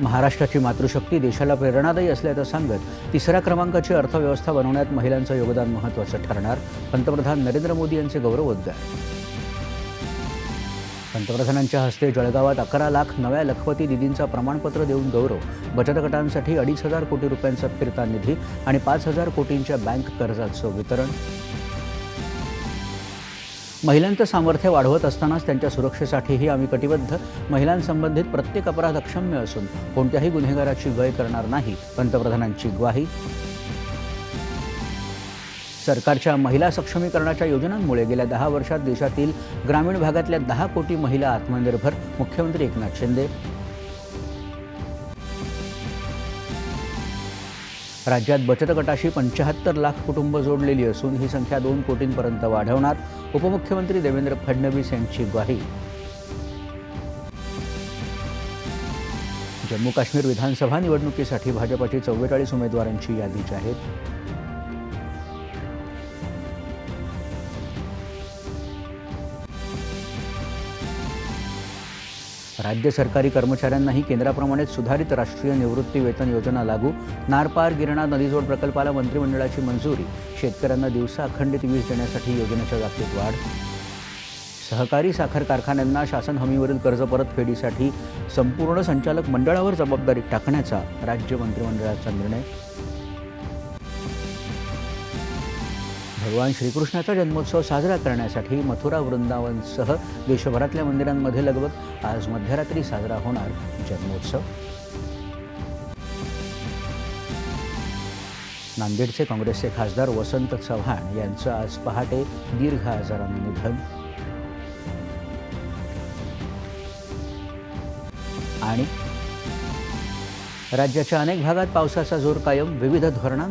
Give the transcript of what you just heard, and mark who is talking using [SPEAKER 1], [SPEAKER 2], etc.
[SPEAKER 1] महाराष्ट्राची मातृशक्ती देशाला प्रेरणादायी असल्याचं सांगत तिसऱ्या क्रमांकाची अर्थव्यवस्था बनवण्यात महिलांचं योगदान महत्त्वाचं ठरणार पंतप्रधान नरेंद्र मोदी यांचे गौरवोद्गार. पंतप्रधानांच्या हस्ते जळगावात अकरा लाख नव्या लखपती दिदींचा प्रमाणपत्र देऊन गौरव बचत गटांसाठी अडीच हजार कोटी रुपयांचा फिरता निधी आणि पाच हजार कोटींच्या बँक कर्जाचं वितरण. महिलांचं सामर्थ्य वाढवत असतानाच त्यांच्या सुरक्षेसाठीही आम्ही कटिबद्ध. महिलांसंबंधित प्रत्येक अपराध अक्षम्य असून कोणत्याही गुन्हेगाराची गय करणार नाही. पंतप्रधानांची ग्वाही. सरकारच्या महिला सक्षमीकरणाच्या योजनांमुळे गेल्या दहा वर्षात देशातील ग्रामीण भागातल्या दहा कोटी महिला आत्मनिर्भर. मुख्यमंत्री एकनाथ शिंदे. राज्यात बचत गटाशी पंच्याहत्तर लाख कुटुंब जोडलेली असून ही संख्या दोन कोटींपर्यंत वाढवणार उपमुख्यमंत्री देवेंद्र फडणवीस यांची ग्वाही. जम्मू काश्मीर विधानसभा निवडणुकीसाठी भाजपची चव्वेचाळीस उमेदवारांची यादी जाहीर राज्य सरकारी कर्मचाऱ्यांनाही केंद्राप्रमाणेच सुधारित राष्ट्रीय निवृत्ती वेतन योजना लागू. नारपार गिरणा नदीजोड प्रकल्पाला मंत्रिमंडळाची मंजुरी. शेतकऱ्यांना दिवसा अखंडित वीज देण्यासाठी योजनेच्या व्याप्तीत वाढ. सहकारी साखर कारखान्यांना शासन हमीवरील कर्ज परतफेडीसाठी संपूर्ण संचालक मंडळावर जबाबदारी टाकण्याचा राज्य मंत्रिमंडळाचा निर्णय. भगवान श्रीकृष्णाचा जन्मोत्सव साजरा करण्यासाठी मथुरा वृंदावनसह देशभरातल्या मंदिरांमध्ये लगबग आज मध्यरात्री साजरा होणार जन्मोत्सव. नांदेडचे काँग्रेसचे खासदार वसंत चव्हाण यांचं आज पहाटे दीर्घ आजारानं निधन. आणि राज्याच्या अनेक भागात पावसाचा जोर कायम विविध धोरणांमध्ये